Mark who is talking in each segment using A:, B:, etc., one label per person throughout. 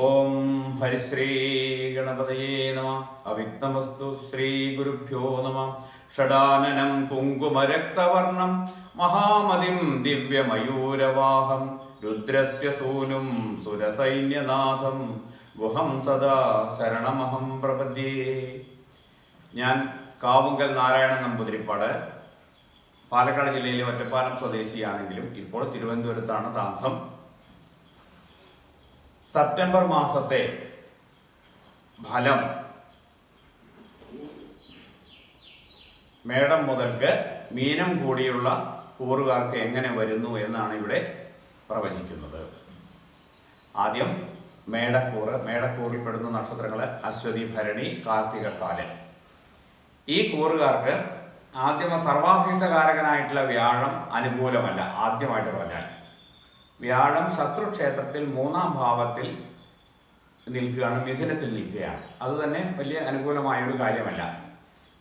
A: ഓം ഹരിശ്രീ ഗണപതയേ നമ. അവിക്തമസ്തു ശ്രീ ഗുരുഭ്യോ നമ. ഷടാനനം കുങ്കുമരക്തവർണം മഹാമതിം ദിവ്യമയൂരവാഹം. രുദ്രസ്യ സൂനും സുരസൈന്യനാഥം. ഗുഹം സദാ ശരണമഹം പ്രപദ്യേ. ഞാൻ കാവുങ്കൽ നാരായണൻ നമ്പൂതിരിപ്പാട് പാലക്കാട് ജില്ലയിലെ ഒറ്റപ്പാലം സ്വദേശിയാണെങ്കിലും ഇപ്പോൾ തിരുവനന്തപുരത്താണ് താമസം. സെപ്റ്റംബർ മാസത്തെ ഫലം മേടം മുതൽക്ക് മീനം കൂടിയുള്ള കൂറുകാർക്ക് എങ്ങനെ വരുന്നു എന്നാണ് ഇവിടെ പ്രവചിക്കുന്നത്. ആദ്യം മേടക്കൂറ് മേടക്കൂറിൽ പെടുന്ന നക്ഷത്രങ്ങൾ അശ്വതി ഭരണി കാർത്തിക കാലൻ. ഈ കൂറുകാർക്ക് ആദ്യം സർവാഭീഷ്ടകാരകനായിട്ടുള്ള വ്യാഴം അനുകൂലമല്ല ആദ്യമായിട്ട് പറഞ്ഞാൽ. വ്യാഴം ശത്രുക്ഷേത്രത്തിൽ മൂന്നാം ഭാവത്തിൽ നിൽക്കുകയാണ് മിഥുനത്തിൽ നിൽക്കുകയാണ്. അത് തന്നെ വലിയ അനുകൂലമായ ഒരു കാര്യമല്ല.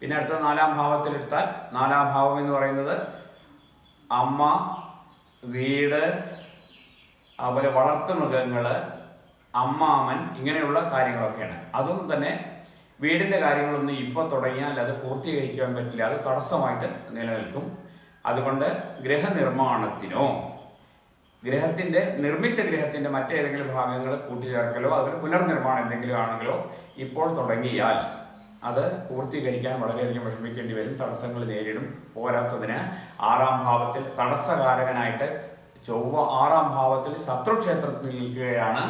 A: പിന്നെ അടുത്ത നാലാം ഭാവത്തിലെടുത്താൽ നാലാം ഭാവം എന്ന് പറയുന്നത് അമ്മ വീട് അതുപോലെ വളർത്തുമൃഗങ്ങൾ അമ്മാമൻ ഇങ്ങനെയുള്ള കാര്യങ്ങളൊക്കെയാണ്. അതും തന്നെ വീടിന്റെ കാര്യങ്ങളൊന്നും ഇപ്പോൾ തുടങ്ങിയാൽ അത് പൂർത്തീകരിക്കാൻ പറ്റില്ല. അത് തടസ്സമായിട്ട് നിലനിൽക്കും. അതുകൊണ്ട് ഗൃഹനിർമ്മാണത്തിനോ ഗ്രഹത്തിന്റെ നിർമ്മിച്ച ഗ്രഹത്തിന്റെ മറ്റേതെങ്കിലും ഭാഗങ്ങൾ കൂട്ടിച്ചേർക്കലോ അതിന് പുനർനിർമ്മാണം എന്തെങ്കിലും ആണെങ്കിലോ ഇപ്പോൾ തുടങ്ങിയാൽ അത് പൂർത്തീകരിക്കാൻ വളരെയധികം വിഷമിക്കേണ്ടി വരും. തടസ്സങ്ങൾ നേരിടും. പോരാത്തതിന് ആറാം ഭാവത്തിൽ തടസ്സകാരകനായിട്ട് ചൊവ്വ ആറാം ഭാവത്തിൽ ശത്രുക്ഷേത്രത്തിൽ നിൽക്കുകയാണ്.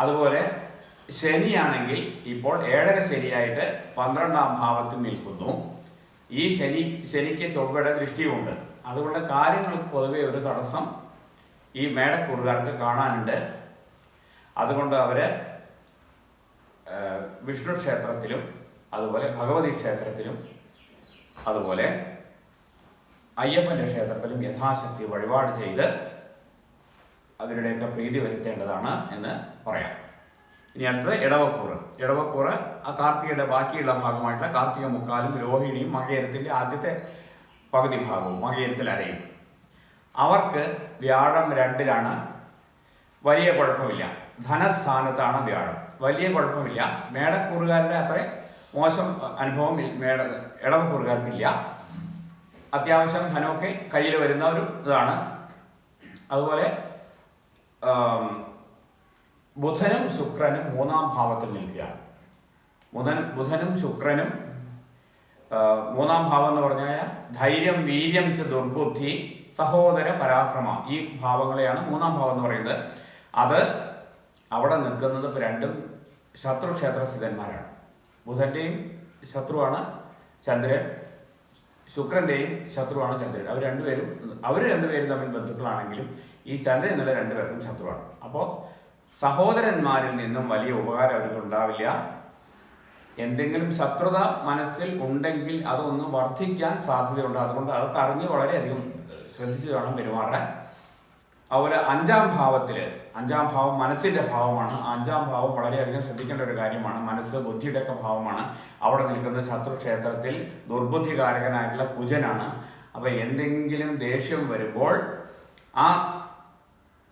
A: അതുപോലെ ശനിയാണെങ്കിൽ ഇപ്പോൾ ഏഴര ശനിയായിട്ട് പന്ത്രണ്ടാം ഭാവത്തിൽ നിൽക്കുന്നു. ഈ ശനി ശനിക്ക് ചൊവ്വയുടെ ദൃഷ്ടിയുമുണ്ട് അതുകൊണ്ട് കാര്യങ്ങൾക്ക് പൊതുവെ ഒരു തടസ്സം ഈ മേടക്കൂറുകാർക്ക് കാണാനുണ്ട്. അതുകൊണ്ട് അവർ വിഷ്ണു ക്ഷേത്രത്തിലും അതുപോലെ ഭഗവതി ക്ഷേത്രത്തിലും അതുപോലെ അയ്യപ്പന്റെ ക്ഷേത്രത്തിലും യഥാശക്തി വഴിപാട് ചെയ്ത് അവരുടെയൊക്കെ പ്രീതി വരുത്തേണ്ടതാണ് എന്ന് പറയാം. ഇനി അടുത്തത് ഇടവക്കൂറ് ഇടവക്കൂറ് ആ കാർത്തികയുടെ ബാക്കിയുള്ള ഭാഗമായിട്ടുള്ള കാർത്തിക മുക്കാലും രോഹിണിയും മകേരത്തിന്റെ ആദ്യത്തെ പകുതി ഭാഗവും മകേരത്തിൽ അരയും. അവർക്ക് വ്യാഴം രണ്ടിലാണ്. വലിയ കുഴപ്പമില്ല. ധനസ്ഥാനത്താണ് വ്യാഴം. വലിയ കുഴപ്പമില്ല. മേടക്കൂറുകാരുടെ അത്ര മോശം അനുഭവം മേട ഇടവക്കൂറുകാർക്കില്ല. അത്യാവശ്യം ധനമൊക്കെ കയ്യിൽ വരുന്ന ഒരു ഇതാണ്. അതുപോലെ ബുധനും ശുക്രനും മൂന്നാം ഭാവത്തിൽ നിൽക്കുകയാണ്. ബുധൻ ബുധനും ശുക്രനും മൂന്നാം ഭാവം എന്ന് പറഞ്ഞാൽ ധൈര്യം വീര്യം ച ദുർബുദ്ധി സഹോദര പരാക്രമ. ഈ ഭാവങ്ങളെയാണ് മൂന്നാം ഭാവം എന്ന് പറയുന്നത്. അത് അവിടെ നിൽക്കുന്നത് രണ്ടും ശത്രു ക്ഷേത്രസ്ഥിതന്മാരാണ് ബുധന്റെയും ശത്രുവാണ് ചന്ദ്രൻ ശുക്രന്റെയും ശത്രുവാണ് ചന്ദ്രൻ. അവർ രണ്ടുപേരും അവർ രണ്ടുപേരും തമ്മിൽ ബന്ധുക്കളാണെങ്കിലും ഈ ചന്ദ്രൻ എന്നുള്ള രണ്ടുപേർക്കും ശത്രുവാണ്. അപ്പോൾ സഹോദരന്മാരിൽ നിന്നും വലിയ ഉപകാരം അവർക്ക് ഉണ്ടാവില്ല. എന്തെങ്കിലും ശത്രുത മനസ്സിൽ ഉണ്ടെങ്കിൽ അതൊന്ന് വർദ്ധിക്കാൻ സാധ്യതയുണ്ട്. അതുകൊണ്ട് അതൊക്കെ അറിഞ്ഞ് വളരെയധികം ശ്രദ്ധിച്ച് വേണം പെരുമാറാൻ. അതുപോലെ അഞ്ചാം ഭാവത്തിൽ അഞ്ചാം ഭാവം മനസ്സിന്റെ ഭാവമാണ്. അഞ്ചാം ഭാവം വളരെയധികം ശ്രദ്ധിക്കേണ്ട ഒരു കാര്യമാണ്. മനസ്സ് ബുദ്ധിയുടെ ഒക്കെ ഭാവമാണ്. അവിടെ നിൽക്കുന്ന ശത്രു ക്ഷേത്രത്തിൽ ദുർബുദ്ധികാരകനായിട്ടുള്ള കുജനാണ്. അപ്പോൾ എന്തെങ്കിലും ദേഷ്യം വരുമ്പോൾ ആ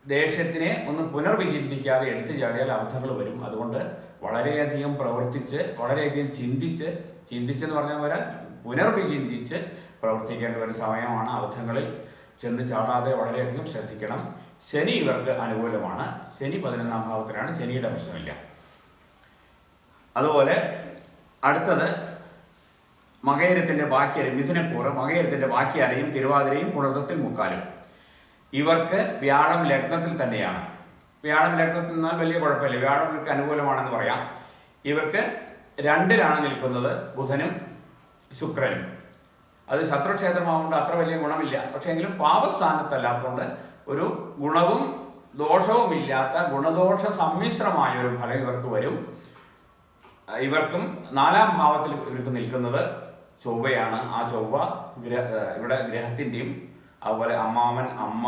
A: ദേഷ്യത്തിനെ ഒന്ന് പുനർവിചിന്തിക്കാതെ എടുത്തു ചാടിയാൽ അബദ്ധങ്ങൾ വരും. അതുകൊണ്ട് വളരെയധികം പ്രവർത്തിച്ച് വളരെയധികം ചിന്തിച്ച് ചിന്തിച്ചെന്ന് പറഞ്ഞാൽ വരാൻ പുനർവിചിന്തിച്ച് പ്രവർത്തിക്കേണ്ട ഒരു സമയമാണ് അബദ്ധങ്ങളിൽ ചെന്ന് ചാടാതെ വളരെയധികം ശ്രദ്ധിക്കണം. ശനി ഇവർക്ക് അനുകൂലമാണ്. ശനി പതിനൊന്നാം ഭാവത്തിലാണ്. ശനിയുടെ പ്രശ്നമില്ല. അതുപോലെ അടുത്തത് മകേരത്തിന്റെ ബാക്കി മിഥുന മിഥുനക്കൂറ് മകേരത്തിന്റെ ബാക്കി അരയും തിരുവാതിരയും പുണർത്തത്തിൽ മുക്കാലും. ഇവർക്ക് വ്യാഴം ലഗ്നത്തിൽ തന്നെയാണ്. വ്യാഴം ലഗ്നത്തിൽ നിന്നാൽ വലിയ കുഴപ്പമില്ല. വ്യാഴം ഇവർക്ക് അനുകൂലമാണെന്ന് പറയാം. ഇവർക്ക് രണ്ടിലാണ് നിൽക്കുന്നത് ബുധനും ശുക്രനും. അത് ശത്രുക്ഷേത്രമാവുകൊണ്ട് അത്ര വലിയ ഗുണമില്ല. പക്ഷേ എങ്കിലും പാപസ്ഥാനത്തല്ലാത്തതുകൊണ്ട് ഒരു ഗുണവും ദോഷവും ഇല്ലാത്ത ഗുണദോഷ സമ്മിശ്രമായ ഒരു ഫലം ഇവർക്ക് വരും. ഇവർക്കും നാലാം ഭാവത്തിൽ ഇവർക്ക് നിൽക്കുന്നത് ചൊവ്വയാണ്. ആ ചൊവ്വ ഗ്രഹ ഇവിടെ ഗ്രഹത്തിന്റെയും അതുപോലെ അമ്മാവൻ അമ്മ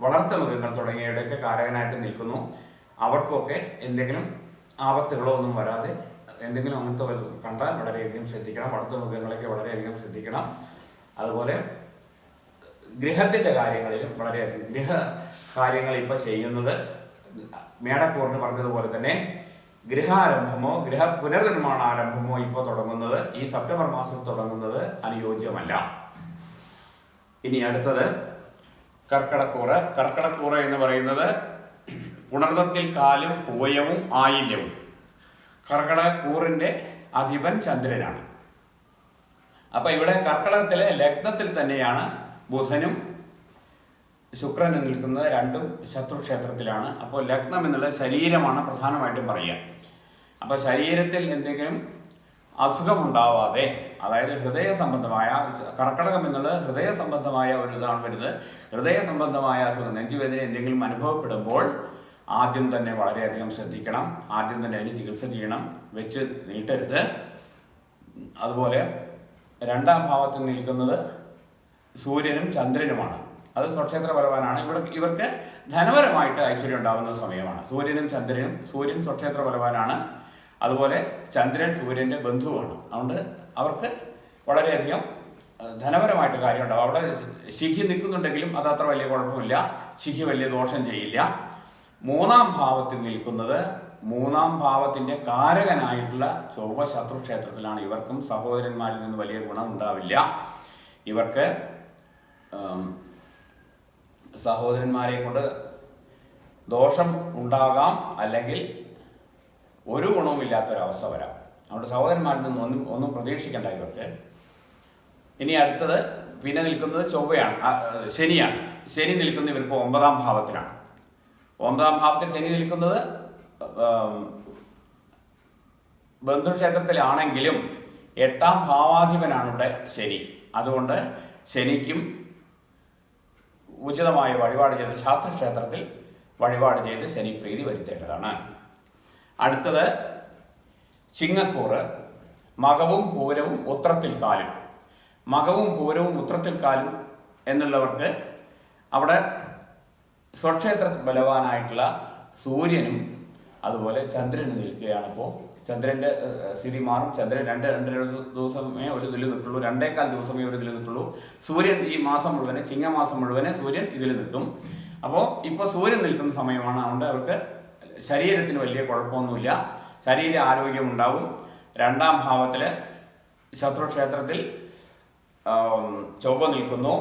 A: വളർത്തു മൃഗങ്ങൾ തുടങ്ങിയവയുടെയൊക്കെ കാരകനായിട്ട് നിൽക്കുന്നു. അവർക്കൊക്കെ എന്തെങ്കിലും ആപത്തുകളോ ഒന്നും വരാതെ എന്തെങ്കിലും അങ്ങനത്തെ കണ്ടാൽ വളരെയധികം ശ്രദ്ധിക്കണം. വളർത്തു മൃഗങ്ങളൊക്കെ വളരെയധികം ശ്രദ്ധിക്കണം. അതുപോലെ ഗൃഹത്തിന്റെ കാര്യങ്ങളിലും വളരെയധികം ഗൃഹ കാര്യങ്ങൾ ഇപ്പോൾ ചെയ്യുന്നത് മേടക്കൂറിന് പറഞ്ഞതുപോലെ തന്നെ ഗൃഹാരംഭമോ ഗൃഹ പുനർനിർമ്മാണ ആരംഭമോ ഇപ്പോൾ തുടങ്ങുന്നത് ഈ സെപ്റ്റംബർ മാസം തുടങ്ങുന്നത് അനുയോജ്യമല്ല. ഇനി അടുത്തത് കർക്കടക്കൂറ്. കർക്കടക്കൂറ് എന്ന് പറയുന്നത് പുണർന്നത്തിൽ കാലും പൂയവും ആയില്യവും. കർക്കടക്കൂറിന്റെ അധിപൻ ചന്ദ്രനാണ്. അപ്പൊ ഇവിടെ കർക്കടകത്തിലെ ലഗ്നത്തിൽ തന്നെയാണ് ബുധനും ശുക്രനും നിൽക്കുന്നത് രണ്ടും ശത്രുക്ഷേത്രത്തിലാണ്. അപ്പോൾ ലഗ്നം എന്നുള്ളത് ശരീരമാണ് പ്രധാനമായിട്ടും പറയുക. അപ്പോൾ ശരീരത്തിൽ എന്തെങ്കിലും അസുഖമുണ്ടാവാതെ അതായത് ഹൃദയ സംബന്ധമായ കർക്കടകം എന്നുള്ളത് ഹൃദയ സംബന്ധമായ ഒരു ഇതാണ് വരുന്നത്. ഹൃദയ സംബന്ധമായ അസുഖം നെഞ്ചുവേദന എന്തെങ്കിലും അനുഭവപ്പെടുമ്പോൾ ആദ്യം തന്നെ വളരെയധികം ശ്രദ്ധിക്കണം. ആദ്യം തന്നെ അതിന് ചികിത്സ ചെയ്യണം. വെച്ച് നീട്ടരുത്. അതുപോലെ രണ്ടാം ഭാവത്തിൽ നിൽക്കുന്നത് സൂര്യനും ചന്ദ്രനുമാണ്. അത് സ്വക്ഷേത്ര ബലവാനാണ്. ഇവിടെ ഇവർക്ക് ധനപരമായിട്ട് ഐശ്വര്യം ഉണ്ടാകുന്ന സമയമാണ്. സൂര്യനും ചന്ദ്രനും സൂര്യൻ സ്വക്ഷേത്ര ബലവാനാണ്. അതുപോലെ ചന്ദ്രൻ സൂര്യന്റെ ബന്ധുവാണ്. അതുകൊണ്ട് അവർക്ക് വളരെയധികം ധനപരമായിട്ട് കാര്യം ഉണ്ടാവും. അവിടെ ശിഖി നിൽക്കുന്നുണ്ടെങ്കിലും അത് അത്ര വലിയ കുഴപ്പമില്ല. ശിഖി വലിയ ദോഷം ചെയ്യില്ല. മൂന്നാം ഭാവത്തിൽ നിൽക്കുന്നത് മൂന്നാം ഭാവത്തിന്റെ കാരകനായിട്ടുള്ള ചൊവ്വ ശത്രുക്ഷേത്രത്തിലാണ്. ഇവർക്കും സഹോദരന്മാരിൽ നിന്ന് വലിയ ഗുണം ഉണ്ടാവില്ല. ഇവർക്ക് സഹോദരന്മാരെ കൊണ്ട് ദോഷം ഉണ്ടാകാം അല്ലെങ്കിൽ ഒരു ഗുണവുമില്ലാത്തൊരവസ്ഥ വരാം. അതുകൊണ്ട് സഹോദരന്മാരിൽ നിന്ന് ഒന്നും ഒന്നും പ്രതീക്ഷിക്കേണ്ട ഇവർക്ക്. ഇനി അടുത്തത് പിന്നെ നിൽക്കുന്നത് ചൊവ്വയാണ്. ശനിയാണ്. ശനി നിൽക്കുന്നത് ഇവർക്ക് ഒമ്പതാം ഭാവത്തിലാണ്. ഒമ്പതാം ഭാവത്തിൽ ശനി നിൽക്കുന്നത് ബന്ധുക്ഷേത്രത്തിലാണെങ്കിലും എട്ടാം ഭാവാധിപനാണ് ഇവിടെ ശനി. അതുകൊണ്ട് ശനിക്കും ഉചിതമായ വഴിപാട് ചെയ്ത് ശാസ്ത്രക്ഷേത്രത്തിൽ വഴിപാട് ചെയ്ത് ശനി പ്രീതി വരുത്തേണ്ടതാണ്. അടുത്തത് ചിങ്ങക്കൂറ്. മകവും പൂരവും ഉത്രത്തിൽ കാലും. മകവും പൂരവും ഉത്രത്തിൽ കാലും എന്നുള്ളവർക്ക് അവിടെ സ്വക്ഷേത്ര ബലവാനായിട്ടുള്ള സൂര്യനും അതുപോലെ ചന്ദ്രൻ നിൽക്കുകയാണ് ഇപ്പോൾ ചന്ദ്രന്റെ സ്ഥിതി മാറും. ചന്ദ്രൻ രണ്ട് രണ്ട് ദിവസമേ ഒരു ഇതിൽ നിൽക്കുള്ളൂ. രണ്ടേകാൽ ദിവസമേ ഒരു ഇതിൽ നിൽക്കുള്ളൂ. സൂര്യൻ ഈ മാസം മുഴുവനെ ചിങ്ങമാസം മുഴുവനെ സൂര്യൻ ഇതിൽ നിൽക്കും. അപ്പോൾ ഇപ്പോൾ സൂര്യൻ നിൽക്കുന്ന സമയമാണ് അതുകൊണ്ട് അവർക്ക് ശരീരത്തിന് വലിയ കുഴപ്പമൊന്നുമില്ല. ശരീര ആരോഗ്യം ഉണ്ടാവും. രണ്ടാം ഭാവത്തിൽ ശത്രുക്ഷേത്രത്തിൽ ചൊവ്വ നിൽക്കുന്നു.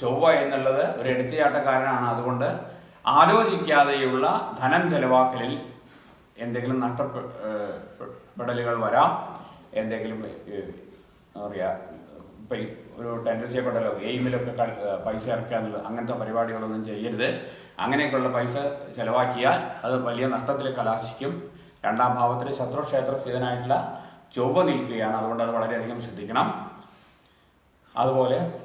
A: ചൊവ്വ എന്നുള്ളത് ഒരു എടുത്തിയാട്ടക്കാരനാണ് അതുകൊണ്ട് ആലോചിക്കാതെയുള്ള ധനം ചെലവാക്കലിൽ എന്തെങ്കിലും നഷ്ടപ്പെടലുകൾ വരാം. എന്തെങ്കിലും എന്താ പറയുക ഒരു ടെൻഡൻസി ഒക്കെ ഉണ്ടല്ലോ. ഏഹ് പൈസ ഇറക്കുക എന്നുള്ളത് അങ്ങനത്തെ പരിപാടികളൊന്നും ചെയ്യരുത്. അങ്ങനെയൊക്കെയുള്ള പൈസ ചിലവാക്കിയാൽ അത് വലിയ നഷ്ടത്തിൽ കലാശിക്കും. രണ്ടാം ഭാവത്തിൽ ശത്രുക്ഷേത്ര സ്ഥിതനായിട്ടുള്ള ചൊവ്വ നിൽക്കുകയാണ്. അതുകൊണ്ട് അത് വളരെയധികം ശ്രദ്ധിക്കണം. അതുപോലെ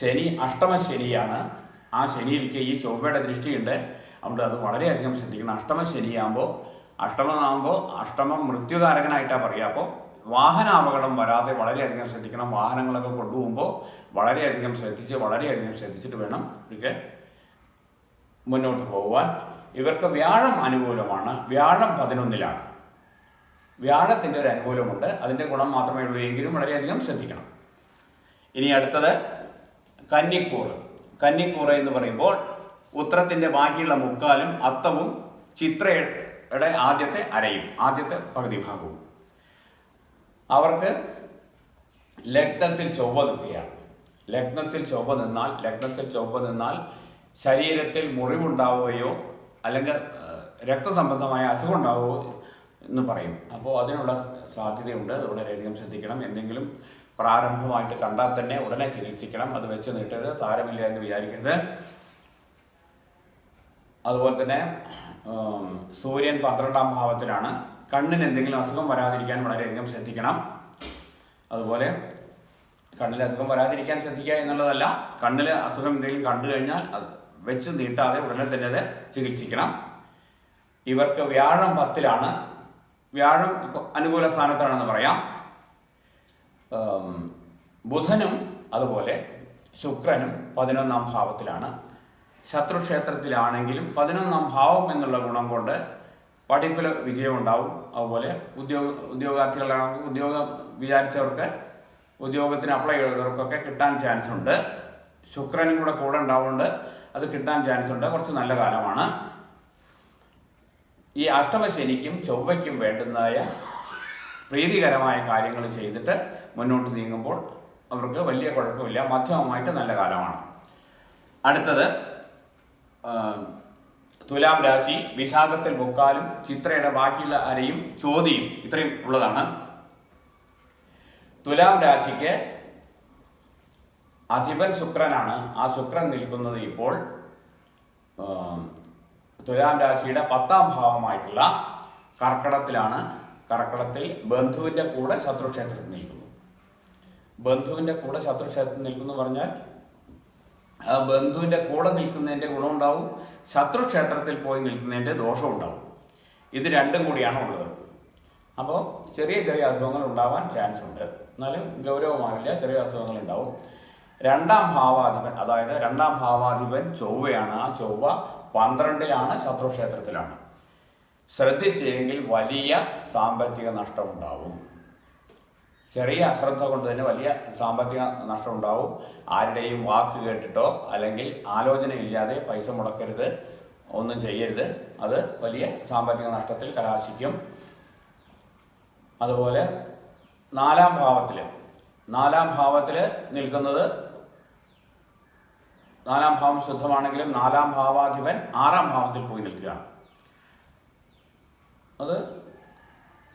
A: ശനി അഷ്ടമ ശനിയാണ്. ആ ശനിയിലേക്ക് ഈ ചൊവ്വയുടെ ദൃഷ്ടിയുണ്ട്. അതുകൊണ്ട് അത് വളരെയധികം ശ്രദ്ധിക്കണം. അഷ്ടമ ശനിയാകുമ്പോൾ അഷ്ടമമാകുമ്പോൾ അഷ്ടമം മൃത്യുകാരകനായിട്ടാണ് പറയുക. അപ്പോൾ വാഹന അപകടം വരാതെ വളരെയധികം ശ്രദ്ധിക്കണം. വാഹനങ്ങളൊക്കെ കൊണ്ടുപോകുമ്പോൾ വളരെയധികം ശ്രദ്ധിച്ച് വളരെയധികം ശ്രദ്ധിച്ചിട്ട് വേണം ഇതൊക്കെ മുന്നോട്ട് പോകുവാൻ ഇവർക്ക് വ്യാഴം അനുകൂലമാണ്. വ്യാഴം പതിനൊന്നിലാണ്. വ്യാഴത്തിന്റെ ഒരു അനുകൂലമുണ്ട്. അതിന്റെ ഗുണം മാത്രമേ ഉള്ളൂ. എങ്കിലും വളരെയധികം ശ്രദ്ധിക്കണം. ഇനി അടുത്തത് കന്നിക്കൂറ്. കന്നിക്കൂറ് എന്ന് പറയുമ്പോൾ ഉത്രത്തിന്റെ ബാക്കിയുള്ള മുക്കാലും അത്തവും ചിത്രയുടെ ആദ്യത്തെ അരയും ആദ്യത്തെ പകുതി ഭാഗവും. അവർക്ക് ലഗ്നത്തിൽ ചൊവ്വ നിൽക്കുകയാണ്. ലഗ്നത്തിൽ ചൊവ്വ നിന്നാൽ ലഗ്നത്തിൽ ചൊവ്വ നിന്നാൽ ശരീരത്തിൽ മുറിവുണ്ടാവുകയോ അല്ലെങ്കിൽ രക്തസംബന്ധമായ അസുഖം ഉണ്ടാവുകയോ എന്ന് പറയും. അപ്പോൾ അതിനുള്ള സാധ്യതയുണ്ട്. അത് വളരെയധികം ശ്രദ്ധിക്കണം. എന്തെങ്കിലും പ്രാരംഭമായിട്ട് കണ്ടാൽ തന്നെ ഉടനെ ചികിത്സിക്കണം. അത് വെച്ച് നീട്ടരുത്. സാരമില്ല എന്ന് വിചാരിക്കരുത്. അതുപോലെ തന്നെ സൂര്യൻ പന്ത്രണ്ടാം ഭാവത്തിലാണ്. കണ്ണിന് എന്തെങ്കിലും അസുഖം വരാതിരിക്കാൻ വളരെയധികം ശ്രദ്ധിക്കണം. അതുപോലെ കണ്ണിൽ അസുഖം വരാതിരിക്കാൻ ശ്രദ്ധിക്കുക എന്നുള്ളതല്ല കണ്ണിൽ അസുഖം എന്തെങ്കിലും കണ്ടു കഴിഞ്ഞാൽ അത് വെച്ച് നീട്ടാതെ ഉടനെ തന്നെ അത് ചികിത്സിക്കണം. ഇവർക്ക് വ്യാഴം പത്തിലാണ്. വ്യാഴം അനുകൂല സ്ഥാനത്താണെന്ന് പറയാം. ബുധനും അതുപോലെ ശുക്രനും പതിനൊന്നാം ഭാവത്തിലാണ്. ശത്രുക്ഷേത്രത്തിലാണെങ്കിലും പതിനൊന്നാം ഭാവം എന്നുള്ള ഗുണം കൊണ്ട് പഠിപ്പിൽ വിജയം ഉണ്ടാവും അതുപോലെ ഉദ്യോഗ ഉദ്യോഗാർത്ഥികളാണെങ്കിൽ ഉദ്യോഗം വിചാരിച്ചവർക്ക് ഉദ്യോഗത്തിന് അപ്ലൈ ചെയ്തവർക്കൊക്കെ കിട്ടാൻ ചാൻസ് ഉണ്ട്. ശുക്രനും കൂടെ കൂടെ ഉണ്ടാവുന്നുണ്ട്. അത് കിട്ടാൻ ചാൻസ് ഉണ്ട്. കുറച്ച് നല്ല കാലമാണ്. ഈ അഷ്ടമശനിക്കും ചൊവ്വയ്ക്കും വേണ്ടുന്നതായ പ്രീതികരമായ കാര്യങ്ങൾ ചെയ്തിട്ട് മുന്നോട്ട് നീങ്ങുമ്പോൾ അവർക്ക് വലിയ കുഴപ്പമില്ല. മധ്യമമായിട്ട് നല്ല കാലമാണ്. അടുത്തത് തുലാം രാശി വിശാഖത്തിൽ മുക്കാലും ചിത്രയുടെ ബാക്കിയുള്ള അരയും ചോതിയും ഇത്രയും ഉള്ളതാണ്. തുലാം രാശിക്ക് അധിപൻ ശുക്രനാണ്. ആ ശുക്രൻ നിൽക്കുന്നത് ഇപ്പോൾ തുലാം രാശിയുടെ പത്താം ഭാവമായിട്ടുള്ള കർക്കടത്തിലാണ് കർക്കടത്തിൽ ബന്ധുവിന്റെ കൂടെ ശത്രുക്ഷേത്രത്തിൽ നിൽക്കുന്നു. ബന്ധുവിന്റെ കൂടെ ശത്രുക്ഷേത്രത്തിൽ നിൽക്കുന്നു പറഞ്ഞാൽ ആ ബന്ധുവിന്റെ കൂടെ നിൽക്കുന്നതിന്റെ ഗുണമുണ്ടാവും ശത്രുക്ഷേത്രത്തിൽ പോയി നിൽക്കുന്നതിന്റെ ദോഷം ഉണ്ടാവും ഇത് രണ്ടും കൂടിയാണ് ഉള്ളത്. അപ്പോൾ ചെറിയ ചെറിയ അസുഖങ്ങൾ ഉണ്ടാവാൻ ചാൻസ് ഉണ്ട്. എന്നാലും ഗൗരവമാവില്ല ചെറിയ അസുഖങ്ങൾ ഉണ്ടാവും. രണ്ടാം ഭാവാധിപൻ അതായത് രണ്ടാം ഭാവാധിപൻ ചൊവ്വയാണ്. ആ ചൊവ്വ പന്ത്രണ്ടിലാണ് ശത്രുക്ഷേത്രത്തിലാണ് ശ്രദ്ധിച്ചില്ലെങ്കിൽ വലിയ സാമ്പത്തിക നഷ്ടമുണ്ടാവും. ചെറിയ അശ്രദ്ധ കൊണ്ട് തന്നെ വലിയ സാമ്പത്തിക നഷ്ടം ഉണ്ടാവും. ആരുടെയും വാക്ക് കേട്ടിട്ടോ അല്ലെങ്കിൽ ആലോചന ഇല്ലാതെ പൈസ മുടക്കരുത് ഒന്നും ചെയ്യരുത്. അത് വലിയ സാമ്പത്തിക നഷ്ടത്തിൽ കലാശിക്കും. അതുപോലെ നാലാം ഭാവത്തിൽ നാലാം ഭാവത്തിൽ നിൽക്കുന്നത് നാലാം ഭാവം ശുദ്ധമാണെങ്കിലും നാലാം ഭാവാധിപൻ ആറാം ഭാവത്തിൽ പോയി നിൽക്കുകയാണ്. അത്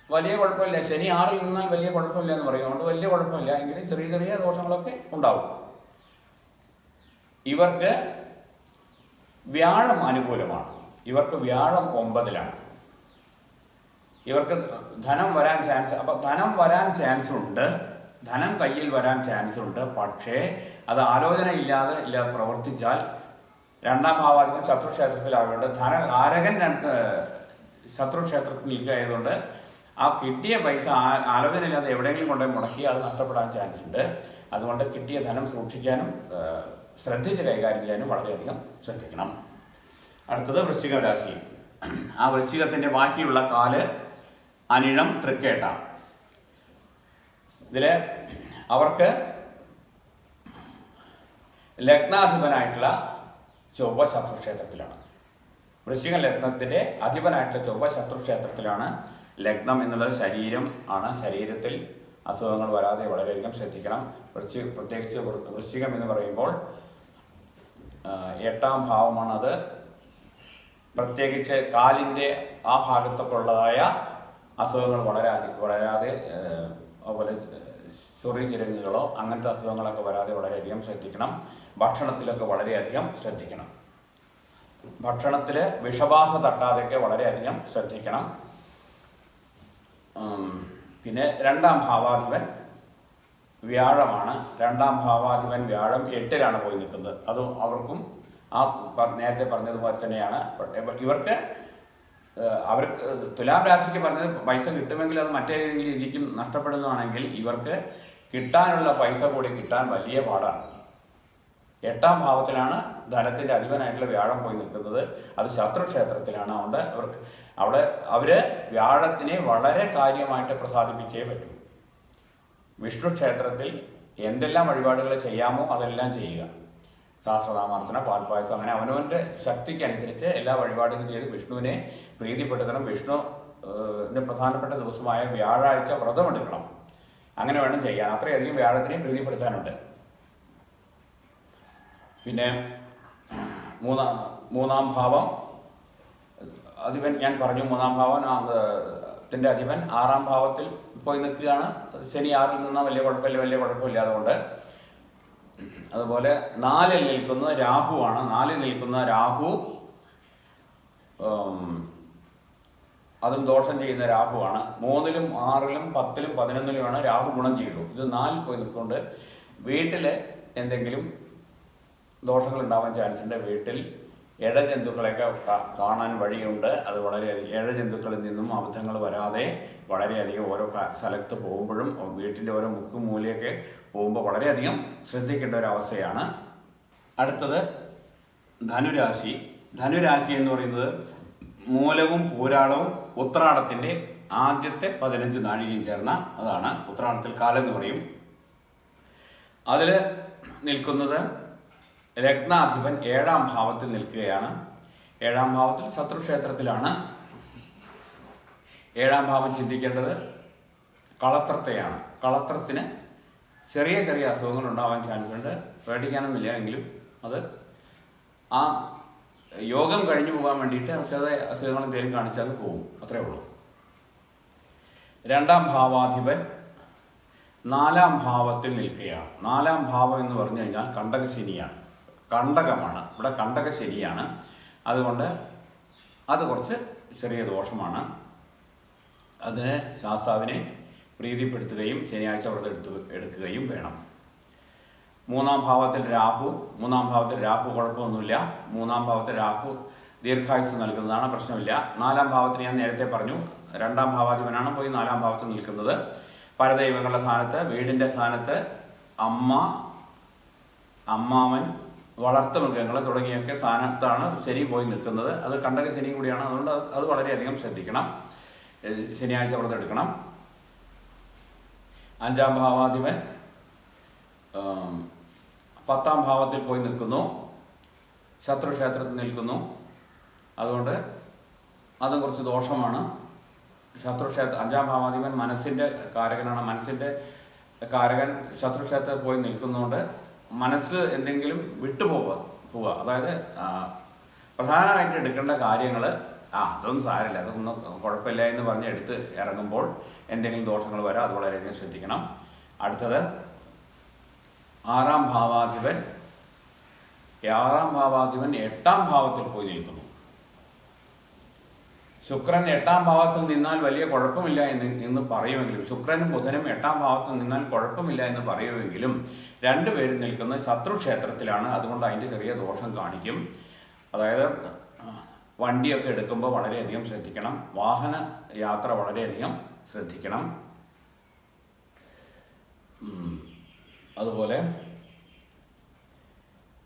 A: വലിയ കുഴപ്പമില്ല. ശനി ആറിൽ നിന്നാൽ വലിയ കുഴപ്പമില്ല എന്ന് പറയും. അതുകൊണ്ട് വലിയ കുഴപ്പമില്ല. എങ്കിലും ചെറിയ ചെറിയ ദോഷങ്ങളൊക്കെ ഉണ്ടാവും. ഇവർക്ക് വ്യാഴം അനുകൂലമാണ്. ഇവർക്ക് വ്യാഴം ഒമ്പതിലാണ്. ഇവർക്ക് ധനം വരാൻ ചാൻസ് അപ്പൊ ധനം വരാൻ ചാൻസ് ഉണ്ട് ധനം കയ്യിൽ വരാൻ ചാൻസ് ഉണ്ട് പക്ഷേ അത് ആലോചന ഇല്ലാതെ ഇല്ല പ്രവർത്തിച്ചാൽ രണ്ടാം ഭാവാധിപൻ ശത്രുക്ഷേത്രത്തിലായതുകൊണ്ട് ധന കാരകൻ രണ്ട് ശത്രുക്ഷേത്രത്തിൽ നിൽക്കുകയായതുകൊണ്ട് ആ കിട്ടിയ പൈസ ആ- ആലോചന ഇല്ലാതെ എവിടെയെങ്കിലും കൊണ്ടുപോയി മുടക്കി അത് നഷ്ടപ്പെടാൻ ചാൻസ് ഉണ്ട്. അതുകൊണ്ട് കിട്ടിയ ധനം സൂക്ഷിക്കാനും ശ്രദ്ധിച്ച് കൈകാര്യം ചെയ്യാനും വളരെയധികം ശ്രദ്ധിക്കണം. അടുത്തത് വൃശ്ചിക രാശി. ആ വൃശ്ചികത്തിന്റെ ബാക്കിയുള്ള കാൽ അനിഴം തൃക്കേട്ട. ഇതിൽ അവർക്ക് ലഗ്നാധിപനായിട്ടുള്ള ചൊവ്വ ശത്രുക്ഷേത്രത്തിലാണ്. വൃശ്ചിക ലഗ്നത്തിന്റെ അധിപനായിട്ടുള്ള ചൊവ്വ ശത്രുക്ഷേത്രത്തിലാണ് ലഗ്നം എന്നുള്ളത് ശരീരം ആണ്. ശരീരത്തിൽ അസുഖങ്ങൾ വരാതെ വളരെയധികം ശ്രദ്ധിക്കണം. പ്രത്യേകിച്ച് വൃശ്ചികം എന്ന് പറയുമ്പോൾ എട്ടാം ഭാവമാണത്. പ്രത്യേകിച്ച് കാലിന്റെ ആ ഭാഗത്തൊക്കെ ഉള്ളതായ അസുഖങ്ങൾ വളരാതെ ഏഹ്, അതുപോലെ ചൊറി ചിരങ്ങുകളോ അങ്ങനത്തെ അസുഖങ്ങളൊക്കെ വരാതെ വളരെയധികം ശ്രദ്ധിക്കണം. ഭക്ഷണത്തിലൊക്കെ വളരെയധികം ശ്രദ്ധിക്കണം. ഭക്ഷണത്തിൽ വിഷബാധ തട്ടാതെയൊക്കെ വളരെയധികം ശ്രദ്ധിക്കണം. പിന്നെ രണ്ടാം ഭാവാധിപൻ വ്യാഴമാണ്. രണ്ടാം ഭാവാധിപൻ വ്യാഴം എട്ടിലാണ് പോയി നിൽക്കുന്നത്. അതും അവർക്കും ആ നേരത്തെ പറഞ്ഞതുപോലെ തന്നെയാണ്. ഇവ- ഇവർക്ക് അവർക്ക് തുലാം രാശിക്ക് പറഞ്ഞത് പൈസ കിട്ടുമെങ്കിൽ അത് മറ്റേതെങ്കിലും രീതിക്കും നഷ്ടപ്പെടുന്നതാണെങ്കിൽ ഇവർക്ക് കിട്ടാനുള്ള പൈസ കൂടി കിട്ടാൻ വലിയ പാടാണ്. എട്ടാം ഭാവത്തിലാണ് ധനത്തിന്റെ അധിപനായിട്ടുള്ള വ്യാഴം പോയി നിൽക്കുന്നത്. അത് ശത്രുക്ഷേത്രത്തിലാണ്. അതുകൊണ്ട് അവർക്ക് അവിടെ അവർ വ്യാഴത്തിനെ വളരെ കാര്യമായിട്ട് പ്രസാദിപ്പിച്ചേ പറ്റൂ. വിഷ്ണു ക്ഷേത്രത്തിൽ എന്തെല്ലാം വഴിപാടുകൾ ചെയ്യാമോ അതെല്ലാം ചെയ്യുക. സഹസ്രനാമാർച്ചന പാൽപ്പായസം അങ്ങനെ അവനവന്റെ ശക്തിക്കനുസരിച്ച് എല്ലാ വഴിപാടുകളും ചെയ്ത് വിഷ്ണുവിനെ പ്രീതിപ്പെടുത്തണം. വിഷ്ണു പ്രധാനപ്പെട്ട ദിവസമായ വ്യാഴാഴ്ച വ്രതമെടുക്കണം അങ്ങനെ വേണം ചെയ്യാൻ. അത്രയധികം വ്യാഴത്തിനെ പ്രീതിപ്പെടുത്താനുണ്ട്. പിന്നെ മൂന്നാം മൂന്നാം ഭാവം അധിപൻ ഞാൻ പറഞ്ഞു മൂന്നാം ഭാവൻ ഏഹ്, അധിപൻ. ആറാം ഭാവത്തിൽ പോയി നിൽക്കുകയാണ്. ശനി ആറിൽ നിന്നാൽ വലിയ കുഴപ്പമില്ല വലിയ കുഴപ്പമില്ല അതുകൊണ്ട്. അതുപോലെ നാലിൽ നിൽക്കുന്ന രാഹുവാണ്. നാലിൽ നിൽക്കുന്ന രാഹു അതും ദോഷം ചെയ്യുന്ന രാഹുവാണ്. മൂന്നിലും ആറിലും പത്തിലും പതിനൊന്നിലുമാണ് രാഹു ഗുണം ചെയ്യുള്ളൂ ഇത് നാലിൽ പോയി നിൽക്കൊണ്ട് വീട്ടിൽ എന്തെങ്കിലും ദോഷങ്ങൾ ഉണ്ടാവാൻ ചാൻസ് ഉണ്ട്. വീട്ടിൽ ഇഴജന്തുക്കളെയൊക്കെ കാണാൻ വഴിയുണ്ട്. അത് വളരെയധികം ഇഴജന്തുക്കളിൽ നിന്നും അബദ്ധങ്ങൾ വരാതെ വളരെയധികം ഓരോ സ്ഥലത്ത് പോകുമ്പോഴും വീട്ടിന്റെ ഓരോ മുക്കും മൂലയൊക്കെ പോകുമ്പോൾ വളരെയധികം ശ്രദ്ധിക്കേണ്ട ഒരു അവസ്ഥയാണ്. അടുത്തത് ധനുരാശി. ധനുരാശി എന്ന് പറയുന്നത് മൂലവും പൂരാടവും ഉത്രാടത്തിന്റെ ആദ്യത്തെ പതിനഞ്ച് നാഴികയും ചേർന്ന അതാണ്. ഉത്രാടത്തിൽ കാലം എന്ന് പറയും. അതിൽ നിൽക്കുന്നത് ലഗ്നാധിപൻ ഏഴാം ഭാവത്തിൽ നിൽക്കുകയാണ്. ഏഴാം ഭാവത്തിൽ ശത്രുക്ഷേത്രത്തിലാണ് ഏഴാം ഭാവം ചിന്തിക്കേണ്ടത്. കളത്രത്തെയാണ്. കളത്രത്തിന് ചെറിയ ചെറിയ അസുഖങ്ങൾ ഉണ്ടാവാൻ ചാൻസ് ഉണ്ട് പേടിക്കാനൊന്നുമില്ല എങ്കിലും അത് ആ യോഗം കഴിഞ്ഞു പോകാൻ വേണ്ടിയിട്ട് ചെറിയ അസുഖങ്ങൾ എന്തെങ്കിലും കാണിച്ചാൽ പോകും അത്രേ ഉള്ളൂ. രണ്ടാം ഭാവാധിപൻ നാലാം ഭാവത്തിൽ നിൽക്കുകയാണ്. നാലാം ഭാവം എന്ന് പറഞ്ഞു കഴിഞ്ഞാൽ കണ്ടകശനിയാണ്. കണ്ടകമാണ്. ഇവിടെ കണ്ടക ശരിയാണ്. അതുകൊണ്ട് അത് കുറച്ച് ചെറിയ ദോഷമാണ്. അതിന് ശാസ്താവിനെ പ്രീതിപ്പെടുത്തുകയും ശനിയാഴ്ച വ്രതം എടുത്തു എടുക്കുകയും വേണം. മൂന്നാം ഭാവത്തിൽ രാഹു മൂന്നാം ഭാവത്തിൽ രാഹു കുഴപ്പമൊന്നുമില്ല. മൂന്നാം ഭാവത്തിൽ രാഹു ദീർഘായുസ് നൽകുന്നതാണ് പ്രശ്നമില്ല. നാലാം ഭാവത്തിന് ഞാൻ നേരത്തെ പറഞ്ഞു രണ്ടാം ഭാവാധിപനാണ് പോയി നാലാം ഭാവത്തിൽ നിൽക്കുന്നത്. പരദൈവങ്ങളുടെ സ്ഥാനത്ത് വീടിന്റെ സ്ഥാനത്ത് അമ്മ അമ്മാവൻ വളർത്തു മൃഗങ്ങൾ തുടങ്ങിയൊക്കെ സ്ഥാനത്താണ് ശനി പോയി നിൽക്കുന്നത്. അത് കണ്ടക ശനി കൂടിയാണ്. അതുകൊണ്ട് അത് വളരെയധികം ശ്രദ്ധിക്കണം. ശനിയാഴ്ച വ്രതം എടുക്കണം. അഞ്ചാം ഭാവാധിപൻ പത്താം ഭാവത്തിൽ പോയി നിൽക്കുന്നു. ശത്രുക്ഷേത്രത്തിൽ നിൽക്കുന്നു. അതുകൊണ്ട് അതും കുറച്ച് ദോഷമാണ്. ശത്രുക്ഷേത്ര അഞ്ചാം ഭാവാധിപൻ മനസ്സിന്റെ കാരകനാണ്. മനസ്സിന്റെ കാരകൻ ശത്രുക്ഷേത്രത്തിൽ പോയി നിൽക്കുന്നതുകൊണ്ട് മനസ്സ് എന്തെങ്കിലും വിട്ടുപോവുക പോവുക അതായത് പ്രധാനമായിട്ട് എടുക്കേണ്ട കാര്യങ്ങൾ ആ അതൊന്നും സാരമില്ല. അതൊന്നും കുഴപ്പമില്ല എന്ന് പറഞ്ഞ് എടുത്ത് ഇറങ്ങുമ്പോൾ എന്തെങ്കിലും ദോഷങ്ങൾ വരാം. അത് വളരെയധികം ശ്രദ്ധിക്കണം. അടുത്തത് ആറാം ഭാവാധിപൻ ആറാം ഭാവാധിപൻ എട്ടാം ഭാവത്തിൽ പോയി നിൽക്കുന്നു. ശുക്രൻ എട്ടാം ഭാവത്തിൽ നിന്നാൽ വലിയ കുഴപ്പമില്ല എന്ന് എന്ന് പറയുമെങ്കിലും ശുക്രനും ബുധനും എട്ടാം ഭാവത്തിൽ നിന്നാൽ കുഴപ്പമില്ല എന്ന് പറയുമെങ്കിലും രണ്ടുപേരും നിൽക്കുന്നത് ശത്രുക്ഷേത്രത്തിലാണ് അതുകൊണ്ട് അതിന്റെ ചെറിയ ദോഷം കാണിക്കും. അതായത് വണ്ടിയൊക്കെ എടുക്കുമ്പോൾ വളരെയധികം ശ്രദ്ധിക്കണം. വാഹന യാത്ര വളരെയധികം ശ്രദ്ധിക്കണം. അതുപോലെ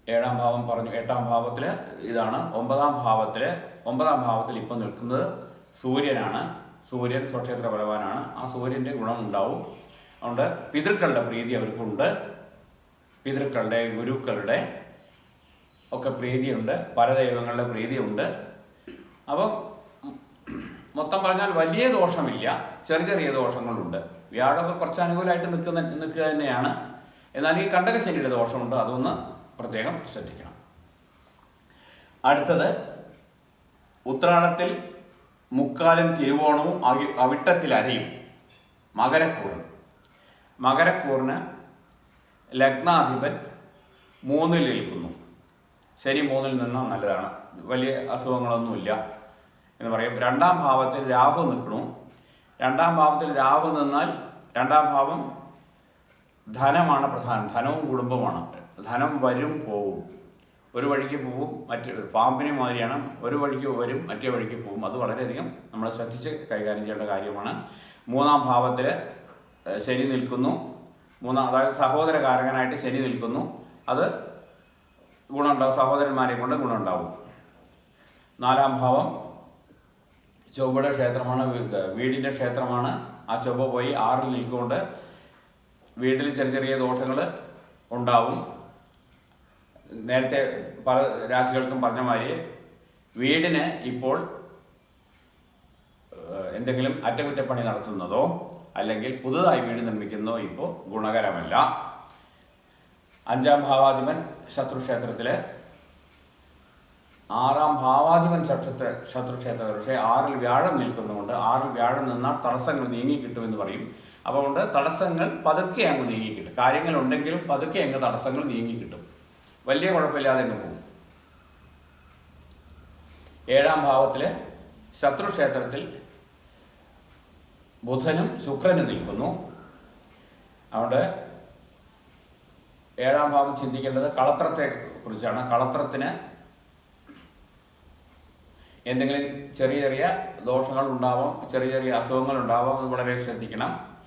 A: ഏഴാം ഭാവം പറഞ്ഞു. എട്ടാം ഭാവത്തിൽ ഇതാണ്. ഒമ്പതാം ഭാവത്തിൽ ഒമ്പതാം ഭാവത്തിൽ ഇപ്പം നിൽക്കുന്നത് സൂര്യനാണ്. സൂര്യൻ സ്വക്ഷേത്ര ബലവാനാണ് ആ സൂര്യന്റെ ഗുണം ഉണ്ടാവും അതുകൊണ്ട് പിതൃക്കളുടെ പ്രീതി അവർക്കുണ്ട്. പിതൃക്കളുടെ ഗുരുക്കളുടെ ഒക്കെ പ്രീതിയുണ്ട്. പല ദൈവങ്ങളുടെ പ്രീതിയുണ്ട്. അപ്പം മൊത്തം പറഞ്ഞാൽ വലിയ ദോഷമില്ല. ചെറിയ ചെറിയ ദോഷങ്ങളുണ്ട്. വ്യാഴമൊക്കെ കുറച്ച് അനുകൂലമായിട്ട് നിൽക്കുന്ന നിൽക്കുക തന്നെയാണ്. എന്നാൽ ഈ കണ്ടകശനിയുടെ ദോഷമുണ്ട്. അതൊന്ന് പ്രത്യേകം ശ്രദ്ധിക്കണം. അടുത്തത് ഉത്രാടത്തിൽ മുക്കാലും തിരുവോണവും അവി അവിട്ടത്തിൽ അരയും മകരക്കൂറ് മകരക്കൂറിന് ലഗ്നാധിപൻ മൂന്നിൽ നിൽക്കുന്നു. ശരി മൂന്നിൽ നിന്നാൽ നല്ലതാണ്. വലിയ അസുഖങ്ങളൊന്നുമില്ല എന്ന് പറയും. രണ്ടാം ഭാവത്തിൽ രാഹു നിൽക്കണു രണ്ടാം ഭാവത്തിൽ രാഹു നിന്നാൽ രണ്ടാം ഭാവം ധനമാണ് പ്രധാനം. ധനവും കുടുംബമാണ് ധനം വരും പോവും. ഒരു വഴിക്ക് പോവും മറ്റ് പാമ്പിനെ മാതിരിയാണ്. ഒരു വഴിക്ക് വരും മറ്റേ വഴിക്ക് പോവും. അത് വളരെയധികം നമ്മൾ ശ്രദ്ധിച്ച് കൈകാര്യം ചെയ്യേണ്ട കാര്യമാണ്. മൂന്നാം ഭാവത്തിൽ ശനി നിൽക്കുന്നു. മൂന്നാം അതായത് സഹോദരകാരകനായിട്ട് ശനി നിൽക്കുന്നു. അത് ഗുണമുണ്ടാവും. സഹോദരന്മാരെ കൊണ്ട് ഗുണമുണ്ടാവും. നാലാം ഭാവം ചൊവ്വയുടെ ക്ഷേത്രമാണ് വീടിന്റെ ക്ഷേത്രമാണ്. ആ ചൊവ്വ പോയി ആറിൽ നിൽക്കൊണ്ട് വീട്ടിൽ ചെറിയ ചെറിയ ദോഷങ്ങൾ ഉണ്ടാവും. നേരത്തെ പല രാശികൾക്കും പറഞ്ഞ മാതിരി വീടിന് ഇപ്പോൾ എന്തെങ്കിലും അറ്റകുറ്റപ്പണി നടത്തുന്നതോ അല്ലെങ്കിൽ പുതുതായി വീട് നിർമ്മിക്കുന്നതോ ഇപ്പോൾ ഗുണകരമല്ല. അഞ്ചാം ഭാവാധിപൻ ശത്രുക്ഷേത്രത്തിലെ ആറാം ഭാവാധിപൻ ശത്രുത്തെ ശത്രുക്ഷേത്ര പക്ഷേ ആറിൽ വ്യാഴം നിൽക്കുന്നതുകൊണ്ട് ആറിൽ വ്യാഴം നിന്നാൽ തടസ്സങ്ങൾ നീങ്ങിക്കിട്ടുമെന്ന് പറയും. അതുകൊണ്ട് തടസ്സങ്ങൾ പതുക്കെ അങ്ങ് നീങ്ങിക്കിട്ടും കാര്യങ്ങൾ ഉണ്ടെങ്കിലും പതുക്കെ അങ്ങ് തടസ്സങ്ങൾ നീങ്ങിക്കിട്ടും വലിയ കുഴപ്പമില്ലാതെ അങ്ങ് പോകും. ഏഴാം ഭാവത്തിൽ ശത്രുക്ഷേത്രത്തിൽ ബുധനും ശുക്രനും നിൽക്കുന്നു. അതുകൊണ്ട് ഏഴാം ഭാവം ചിന്തിക്കേണ്ടത് കളത്രത്തെ കുറിച്ചാണ് കളത്രത്തിന് എന്തെങ്കിലും ചെറിയ ചെറിയ ദോഷങ്ങൾ ഉണ്ടാവാം ചെറിയ ചെറിയ അസുഖങ്ങൾ ഉണ്ടാവാം അത് വളരെ ശ്രദ്ധിക്കണം.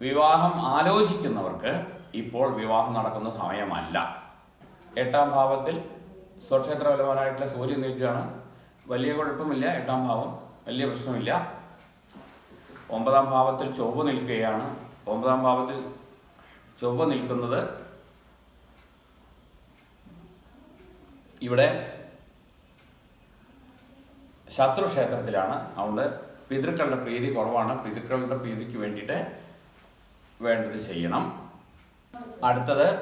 A: വിവാഹം ആലോചിക്കുന്നവർക്ക് ഇപ്പോൾ വിവാഹം നടക്കുന്ന സമയമല്ല. എട്ടാം ഭാവത്തിൽ സ്വക്ഷേത്ര ബലവാനായിട്ടുള്ള സൂര്യൻ നിൽക്കുകയാണ്. വലിയ കുഴപ്പമില്ല എട്ടാം ഭാവം. വലിയ പ്രശ്നമില്ല. ഒമ്പതാം ഭാവത്തിൽ ചൊവ്വ നിൽക്കുകയാണ്. ഒമ്പതാം ഭാവത്തിൽ ചൊവ്വ നിൽക്കുന്നത് ഇവിടെ ശത്രു ക്ഷേത്രത്തിലാണ്. അതുകൊണ്ട് പിതൃക്കളുടെ പ്രീതി കുറവാണ്. പിതൃക്കളുടെ പ്രീതിക്ക് വേണ്ടിയിട്ട് വേണ്ടത് ചെയ്യണം. അടുത്തത്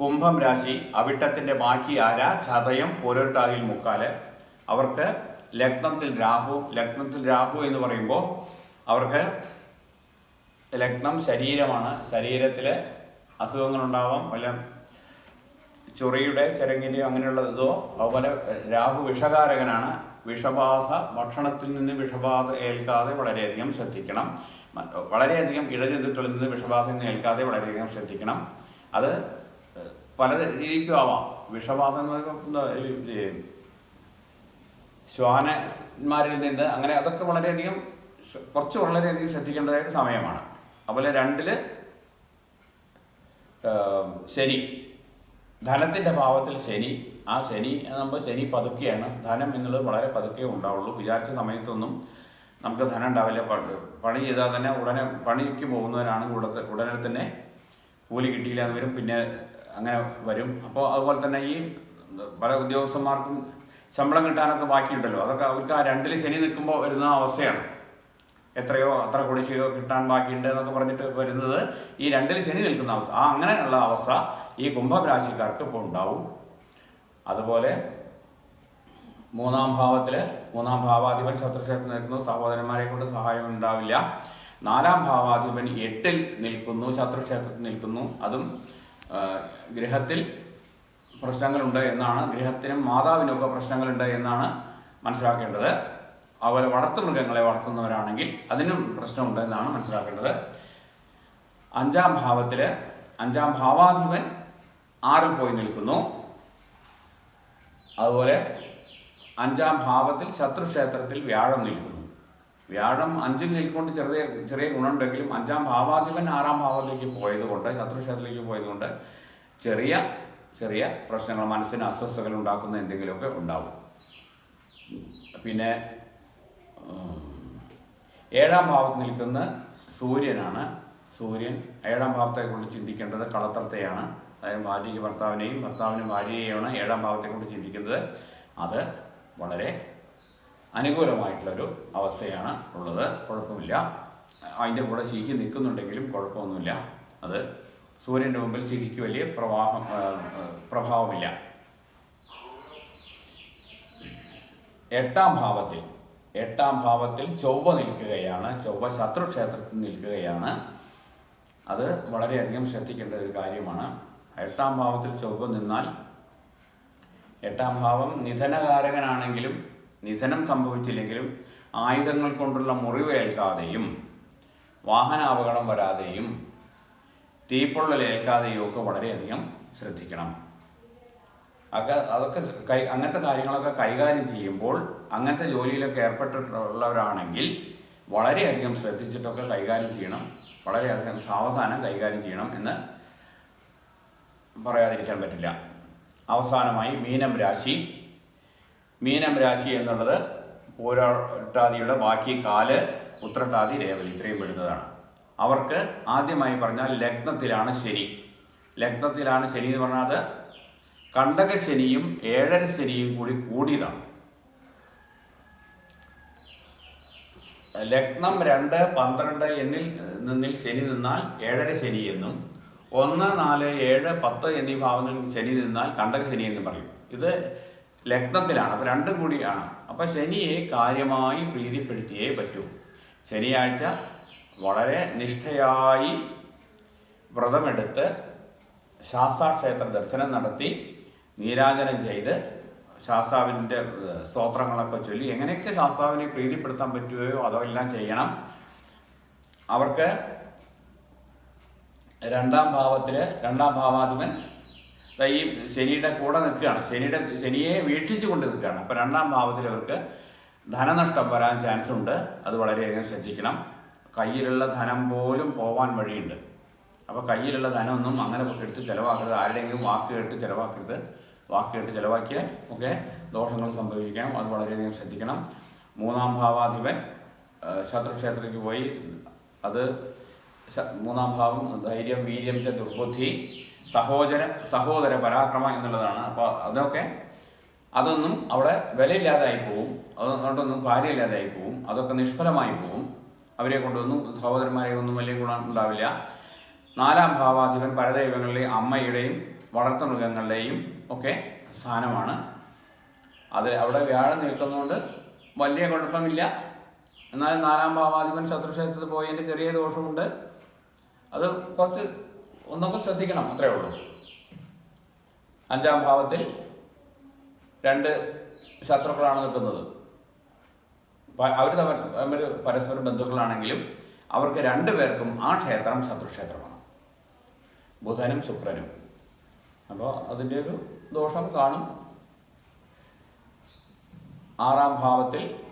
A: കുംഭം രാശി. അവിട്ടത്തിന്റെ ബാക്കി ആര? ചതയം പോരോട്ടാകിൽ മുക്കാൽ. അവർക്ക് ലഗ്നത്തിൽ രാഹു ലഗ്നത്തിൽ രാഹു എന്ന് പറയുമ്പോൾ അവർക്ക് ലഗ്നം ശരീരമാണ്. ശരീരത്തിൽ അസുഖങ്ങളുണ്ടാവാം. വല്ല ചൊറിയുടെ ചരങ്ങിന്റെ അങ്ങനെയുള്ള ഇതോ. അതുപോലെ രാഹു വിഷകാരകനാണ്. വിഷബാധ ഭക്ഷണത്തിൽ നിന്ന് വിഷബാധ ഏൽക്കാതെ വളരെയധികം ശ്രദ്ധിക്കണം. വളരെയധികം ഇഴജന്തുക്കളിൽ നിന്ന് വിഷബാധ ഏൽക്കാതെ വളരെയധികം ശ്രദ്ധിക്കണം. അത് പല രീതിക്കും ആവാം. വിഷബാധ ശ്വാനന്മാരിൽ നിന്ന് അങ്ങനെ അതൊക്കെ വളരെയധികം കുറച്ച് വളരെയധികം ശ്രദ്ധിക്കേണ്ടതായിട്ട് സമയമാണ്. അതുപോലെ രണ്ടിൽ ശനി. ധനത്തിന്റെ ഭാവത്തിൽ ശനി. ആ ശനി നമ്മൾ ശനി പതുക്കെയാണ്. ധനം എന്നുള്ളത് വളരെ പതുക്കെ ഉണ്ടാവുള്ളൂ. വിചാരിച്ച സമയത്തൊന്നും നമുക്ക് ധനം ഉണ്ടാവില്ല പണി ചെയ്താൽ തന്നെ ഉടനെ പണിക്ക് പോകുന്നവരാണ് ഉടനെ ഉടനെ തന്നെ കൂലി കിട്ടിയില്ല എന്ന് വരും പിന്നെ അങ്ങനെ വരും. അപ്പോൾ അതുപോലെ തന്നെ ഈ പല ഉദ്യോഗസ്ഥന്മാർക്കും ശമ്പളം കിട്ടാനൊക്കെ ബാക്കിയുണ്ടല്ലോ. അതൊക്കെ അവർക്ക് ആ രണ്ടിൽ ശനി നിൽക്കുമ്പോൾ വരുന്ന അവസ്ഥയാണ്. എത്രയോ അത്ര കുടിശ്ശികയോ കിട്ടാൻ ബാക്കിയുണ്ട് എന്നൊക്കെ പറഞ്ഞിട്ട് വരുന്നത് ഈ രണ്ടിൽ ശനി നിൽക്കുന്ന അവസ്ഥ. ആ അങ്ങനെയുള്ള അവസ്ഥ ഈ കുംഭരാശിക്കാർക്ക് ഇപ്പോൾ ഉണ്ടാവും. അതുപോലെ മൂന്നാം ഭാവത്തിൽ മൂന്നാം ഭാവാധിപൻ ശത്രുക്ഷേത്രം നിൽക്കുന്നു. സഹോദരന്മാരെ കൊണ്ട് സഹായം ഉണ്ടാവില്ല. നാലാം ഭാവാധിപൻ എട്ടിൽ നിൽക്കുന്നു. ശത്രുക്ഷേത്രത്തിൽ നിൽക്കുന്നു. അതും ഗൃഹത്തിൽ പ്രശ്നങ്ങളുണ്ട് എന്നാണ്. ഗൃഹത്തിനും മാതാവിനുമൊക്കെ പ്രശ്നങ്ങളുണ്ട് എന്നാണ് മനസ്സിലാക്കേണ്ടത്. അതുപോലെ വളർത്തുമൃഗങ്ങളെ വളർത്തുന്നവരാണെങ്കിൽ അതിനും പ്രശ്നമുണ്ട് എന്നാണ് മനസ്സിലാക്കേണ്ടത്. അഞ്ചാം ഭാവത്തിൽ അഞ്ചാം ഭാവാധിപൻ ആറിൽ പോയി നിൽക്കുന്നു. അതുപോലെ അഞ്ചാം ഭാവത്തിൽ ശത്രുക്ഷേത്രത്തിൽ വ്യാഴം നിൽക്കുന്നു. വ്യാഴം അഞ്ചിൽ നിൽക്കൊണ്ട് ചെറിയ ചെറിയ ഗുണമുണ്ടെങ്കിലും അഞ്ചാം ഭാവാധിപൻ ആറാം ഭാവത്തിലേക്ക് പോയതുകൊണ്ട് ശത്രുക്ഷേത്രത്തിലേക്ക് പോയതുകൊണ്ട് ചെറിയ ചെറിയ പ്രശ്നങ്ങൾ മനസ്സിന് അസ്വസ്ഥകൾ ഉണ്ടാക്കുന്ന എന്തെങ്കിലുമൊക്കെ ഉണ്ടാവും. പിന്നെ ഏഴാം ഭാവത്ത് നിൽക്കുന്ന സൂര്യനാണ്. സൂര്യൻ ഏഴാം ഭാവത്തെക്കുറിച്ച് ചിന്തിക്കേണ്ടത് കളത്രത്തെയാണ്. അതായത് ഭാര്യയ്ക്ക് ഭർത്താവിനെയും ഭർത്താവിന് ഭാര്യയെയാണ് ഏഴാം ഭാവത്തെക്കുറിച്ച് ചിന്തിക്കുന്നത്. അത് വളരെ അനുകൂലമായിട്ടുള്ളൊരു അവസ്ഥയാണ് ഉള്ളത്. കുഴപ്പമില്ല. അതിന്റെ കൂടെ ശീഹി നിൽക്കുന്നുണ്ടെങ്കിലും കുഴപ്പമൊന്നുമില്ല. അത് സൂര്യന്റെ മുമ്പിൽ ശീഹിക്ക് വലിയ പ്രവാഹം പ്രഭാവമില്ല. എട്ടാം ഭാവത്തിൽ എട്ടാം ഭാവത്തിൽ ചൊവ്വ നിൽക്കുകയാണ്. ചൊവ്വ ശത്രുക്ഷേത്രത്തിൽ നിൽക്കുകയാണ്. അത് വളരെയധികം ശ്രദ്ധിക്കേണ്ട ഒരു കാര്യമാണ്. എട്ടാം ഭാവത്തിൽ ചൊവ്വ നിന്നാൽ എട്ടാം ഭാവം നിധനകാരകനാണെങ്കിലും നിധനം സംഭവിച്ചില്ലെങ്കിലും ആയുധങ്ങൾ കൊണ്ടുള്ള മുറിവേൽക്കാതെയും വാഹനാപകടം വരാതെയും തീപ്പൊള്ളലേൽക്കാതെയും ഒക്കെ വളരെയധികം ശ്രദ്ധിക്കണം. ഒക്കെ അതൊക്കെ കൈ അങ്ങനത്തെ കാര്യങ്ങളൊക്കെ കൈകാര്യം ചെയ്യുമ്പോൾ അങ്ങനത്തെ ജോലിയിലൊക്കെ ഏർപ്പെട്ടിട്ടുള്ളവരാണെങ്കിൽ വളരെയധികം ശ്രദ്ധിച്ചിട്ടൊക്കെ കൈകാര്യം ചെയ്യണം വളരെയധികം സാവധാനം കൈകാര്യം ചെയ്യണം എന്ന് പറയാതിരിക്കാൻ പറ്റില്ല. അവസാനമായി മീനം രാശി. മീനം രാശി എന്നുള്ളത് പോരാട്ടാതിയുടെ ബാക്കി കാൽ ഉത്രട്ടാതി രേവതി ഇത്രയും പെടുന്നതാണ്. അവർക്ക് ആദ്യമായി പറഞ്ഞാൽ ലഗ്നത്തിലാണ് ശനി. ലഗ്നത്തിലാണ് ശനി എന്ന് പറഞ്ഞാൽ കണ്ടക ശനിയും ഏഴര ശനിയും കൂടി കൂടിയതാണ്. ലഗ്നം രണ്ട് പന്ത്രണ്ട് എന്നിൽ നിന്നിൽ ശനി നിന്നാൽ ഏഴര ശനി എന്നും ഒന്ന് നാല് ഏഴ് പത്ത് എന്നീ ഭാവങ്ങളിൽ ശനി നിന്നാൽ കണ്ടക ശനി എന്ന് പറയും. ഇത് ലഗ്നത്തിലാണ് അപ്പോൾ രണ്ടും കൂടിയാണ്. അപ്പോൾ ശനിയെ കാര്യമായി പ്രീതിപ്പെടുത്തിയേ പറ്റൂ. ശനിയാഴ്ച വളരെ നിഷ്ഠയായി വ്രതമെടുത്ത് ശാസ്താക്ഷേത്ര ദർശനം നടത്തി നീരാജനം ചെയ്ത് ശാസ്താവിന്റെ സ്തോത്രങ്ങളൊക്കെ ചൊല്ലി എങ്ങനെയൊക്കെ ശാസ്താവിനെ പ്രീതിപ്പെടുത്താൻ പറ്റുകയോ അതോ എല്ലാം ചെയ്യണം. അവർക്ക് രണ്ടാം ഭാവത്തിൽ രണ്ടാം ഭാവാധിപൻ ഈ ശനിയുടെ കൂടെ നിൽക്കുകയാണ്. ശനിയുടെ ശനിയെ വീക്ഷിച്ചു കൊണ്ട് നിൽക്കുകയാണ്. അപ്പോൾ രണ്ടാം ഭാവത്തിൽ അവർക്ക് ധനനഷ്ടം വരാൻ ചാൻസ് ഉണ്ട്. അത് വളരെയധികം ശ്രദ്ധിക്കണം. കയ്യിലുള്ള ധനം പോലും പോവാൻ വഴിയുണ്ട്. അപ്പോൾ കയ്യിലുള്ള ധനമൊന്നും അങ്ങനെ എടുത്ത് ചിലവാക്കരുത്. ആരുടെയെങ്കിലും വാക്ക് കേട്ട് ചിലവാക്കരുത്. വാക്ക് കേട്ട് ചിലവാക്കിയാൽ ഒക്കെ ദോഷങ്ങൾ സംഭവിക്കാം. അത് വളരെയധികം ശ്രദ്ധിക്കണം. മൂന്നാം ഭാവാധിപൻ ശത്രുക്ഷേത്രത്തിൽ പോയി അത് മൂന്നാം ഭാവം ധൈര്യം വീര്യം ച ദുർബുദ്ധി സഹോദര സഹോദര പരാക്രമം എന്നുള്ളതാണ്. അപ്പോൾ അതൊക്കെ അതൊന്നും അവിടെ വിലയില്ലാതായി പോവും. അതുകൊണ്ടൊന്നും കാര്യമില്ലാതായി പോവും. അതൊക്കെ നിഷ്ഫലമായി പോവും. അവരെ കൊണ്ടൊന്നും സഹോദരന്മാരെ ഒന്നും വലിയ ഗുണം ഉണ്ടാവില്ല. നാലാം ഭാവാധിപൻ പരദൈവങ്ങളുടെയും അമ്മയുടെയും വളർത്തുമൃഗങ്ങളുടെയും ഒക്കെ സ്ഥാനമാണ്. അത് അവിടെ വ്യാഴം നിൽക്കുന്നതുകൊണ്ട് വലിയ കുഴപ്പമില്ല. എന്നാൽ നാലാം ഭാവാധിപൻ ശത്രുക്ഷേത്രത്തിൽ പോയതിന്റെ ചെറിയ ദോഷമുണ്ട്. അത് കുറച്ച് ഒന്നൊക്കെ ശ്രദ്ധിക്കണം അത്രേ ഉള്ളൂ. അഞ്ചാം ഭാവത്തിൽ രണ്ട് ശത്രുക്കളാണ് നിൽക്കുന്നത്. അവർ തമ്മിൽ പരസ്പര ബന്ധുക്കളാണെങ്കിലും അവർക്ക് രണ്ടുപേർക്കും ആ ക്ഷേത്രം ശത്രുക്ഷേത്രമാണ്. ബുധനും ശുക്രനും. അപ്പോൾ അതിന്റെ ഒരു ദോഷം കാണും. ആറാം ഭാവത്തിൽ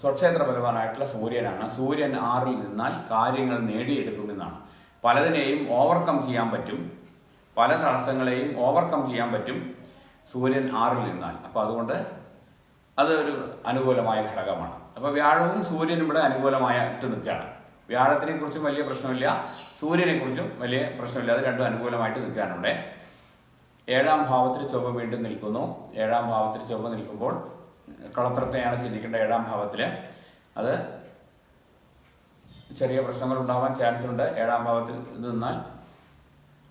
A: സ്വക്ഷേത്രപരമാനായിട്ടുള്ള സൂര്യനാണ്. സൂര്യൻ ആറിൽ നിന്നാൽ കാര്യങ്ങൾ നേടിയെടുക്കുമെന്നാണ് പലതിനെയും ഓവർകം ചെയ്യാൻ പറ്റും. പല തടസ്സങ്ങളെയും ഓവർകം ചെയ്യാൻ പറ്റും. സൂര്യൻ ആറിൽ നിന്നാൽ. അപ്പോൾ അതുകൊണ്ട് അതൊരു അനുകൂലമായ ഘടകമാണ്. അപ്പോൾ വ്യാഴവും സൂര്യനും ഇവിടെ അനുകൂലമായിട്ട് നിൽക്കുകയാണ്. വ്യാഴത്തിനെ കുറിച്ചും വലിയ പ്രശ്നമില്ല. സൂര്യനെ കുറിച്ചും വലിയ പ്രശ്നമില്ല. അത് രണ്ടും അനുകൂലമായിട്ട് നിൽക്കുകയാണ് ഇവിടെ. ഏഴാം ഭാവത്തിൽ ചൊവ്വ വീണ്ടും നിൽക്കുന്നു. ഏഴാം ഭാവത്തിൽ ചൊവ്വ നിൽക്കുമ്പോൾ കളത്രത്തെയാണ് ചിന്തിക്കേണ്ട ഏഴാം ഭാവത്തിൽ അത് ചെറിയ പ്രശ്നങ്ങൾ ഉണ്ടാവാൻ ചാൻസ് ഉണ്ട് ഏഴാം ഭാവത്തിൽ നിന്നാൽ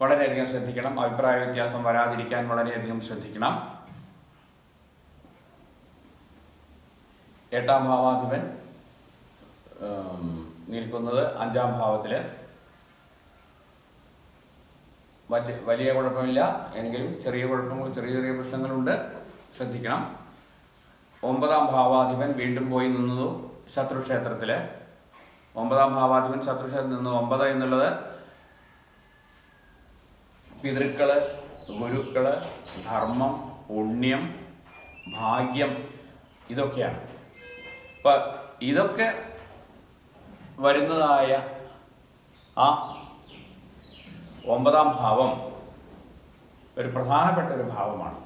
A: വളരെയധികം ശ്രദ്ധിക്കണം. അഭിപ്രായ വ്യത്യാസം വരാതിരിക്കാൻ വളരെയധികം ശ്രദ്ധിക്കണം. എട്ടാം ഭാവാധിപൻ നിൽക്കുന്നത് അഞ്ചാം ഭാവത്തിൽ വലിയ കുഴപ്പമില്ല. എങ്കിലും ചെറിയ കുഴപ്പങ്ങൾ ചെറിയ ചെറിയ പ്രശ്നങ്ങളുണ്ട്. ശ്രദ്ധിക്കണം. ഒമ്പതാം ഭാവാധിപൻ വീണ്ടും പോയി നിന്നതു ശത്രുക്ഷേത്രത്തിൽ ഒമ്പതാം ഭാവാധിപൻ ശത്രുക്ഷേത്രത്തിൽ നിന്ന് ഒമ്പത് എന്നുള്ളത് പിതൃക്കൾ ഗുരുക്കൾ ധർമ്മം പുണ്യം ഭാഗ്യം ഇതൊക്കെയാണ്. ഇപ്പൊ ഇതൊക്കെ വരുന്നതായ ആ ഒമ്പതാം ഭാവം ഒരു പ്രധാനപ്പെട്ട ഒരു ഭാവമാണ്.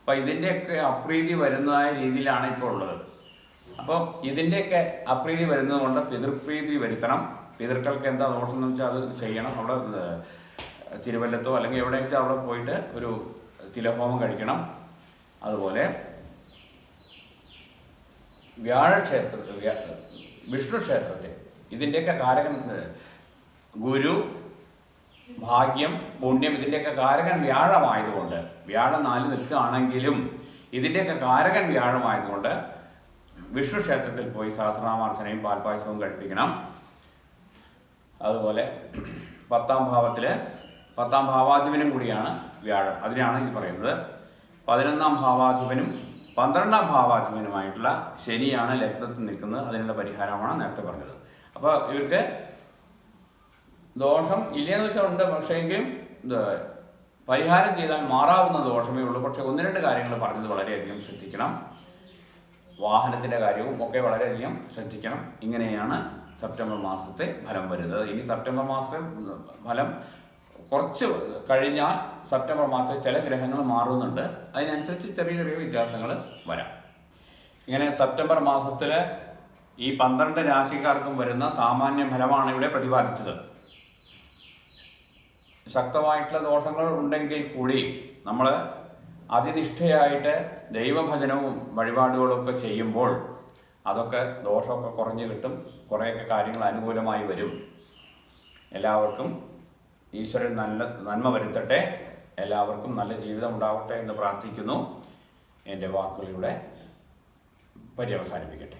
A: അപ്പൊ ഇതിന്റെയൊക്കെ അപ്രീതി വരുന്നതായ രീതിയിലാണ് ഇപ്പോൾ ഉള്ളത് അപ്പോൾ ഇതിന്റെയൊക്കെ അപ്രീതി വരുന്നത് കൊണ്ട് പിതൃപ്രീതി വരുത്തണം. പിതൃക്കൾക്ക് എന്താ ദോഷം എന്ന് വെച്ചാൽ അത് ചെയ്യണം. അവിടെ തിരുവല്ലത്തോ അല്ലെങ്കിൽ എവിടെ വെച്ചാൽ അവിടെ പോയിട്ട് ഒരു തിലഹോമം കഴിക്കണം. അതുപോലെ വ്യാഴക്ഷേത്ര വ്യാ- വിഷ്ണു ക്ഷേത്രത്തിൽ ഇതിന്റെയൊക്കെ കാരകൻ ഗുരു ഭാഗ്യം പുണ്യം ഇതിന്റെയൊക്കെ കാരകൻ വ്യാഴമായതുകൊണ്ട് വ്യാഴം നാല് നിൽക്കുകയാണെങ്കിലും ഇതിന്റെയൊക്കെ കാരകൻ വ്യാഴമായതുകൊണ്ട് വിഷ്ണു ക്ഷേത്രത്തിൽ പോയി സഹസ്രനാമാർച്ചനയും പാൽപായസവും കഴിപ്പിക്കണം. അതുപോലെ പത്താം ഭാവത്തിൽ പത്താം ഭാവാധിപനും കൂടിയാണ് വ്യാഴം. അതിനാണ് ഇത് പറയുന്നത്. പതിനൊന്നാം ഭാവാധിപനും പന്ത്രണ്ടാം ഭാവാധിപനുമായിട്ടുള്ള ശനിയാണ് ലഗ്നത്തിൽ നിൽക്കുന്നത്. അതിനുള്ള പരിഹാരമാണ് നേരത്തെ പറഞ്ഞത്. അപ്പോൾ ഇവർക്ക് ദോഷം ഇല്ലയെന്ന് വെച്ചാൽ ഉണ്ട്. പക്ഷേങ്കിലും പരിഹാരം ചെയ്താൽ മാറാവുന്ന ദോഷമേ ഉള്ളൂ. പക്ഷെ ഒന്ന് രണ്ട് കാര്യങ്ങൾ പറഞ്ഞത് വളരെയധികം ശ്രദ്ധിക്കണം. വാഹനത്തിന്റെ കാര്യവും ഒക്കെ വളരെയധികം ശ്രദ്ധിക്കണം. ഇങ്ങനെയാണ് സെപ്റ്റംബർ മാസത്തെ ഫലം വരുന്നത്. ഇനി സെപ്റ്റംബർ മാസത്തെ ഫലം കുറച്ച് കഴിഞ്ഞാൽ സെപ്റ്റംബർ മാസത്തിൽ ചില ഗ്രഹങ്ങൾ മാറുന്നുണ്ട്. അതിനനുസരിച്ച് ചെറിയ ചെറിയ വ്യത്യാസങ്ങൾ വരാം. ഇങ്ങനെ സെപ്റ്റംബർ മാസത്തിൽ ഈ പന്ത്രണ്ട് രാശിക്കാർക്കും വരുന്ന സാമാന്യ ഫലമാണ് ഇവിടെ പ്രതിപാദിച്ചത്. ശക്തമായിട്ടുള്ള ദോഷങ്ങൾ ഉണ്ടെങ്കിൽ കൂടി നമ്മൾ അതിനിഷ്ഠയായിട്ട് ദൈവഭജനവും വഴിപാടുകളൊക്കെ ചെയ്യുമ്പോൾ അതൊക്കെ ദോഷമൊക്കെ കുറഞ്ഞു കിട്ടും. കുറേയൊക്കെ കാര്യങ്ങൾ അനുകൂലമായി വരും. എല്ലാവർക്കും ഈശ്വരൻ നല്ല നന്മ വരുത്തട്ടെ. എല്ലാവർക്കും നല്ല ജീവിതം ഉണ്ടാവട്ടെ എന്ന് പ്രാർത്ഥിക്കുന്നു. എന്റെ വാക്കുകളിലൂടെ പര്യവസാനിപ്പിക്കട്ടെ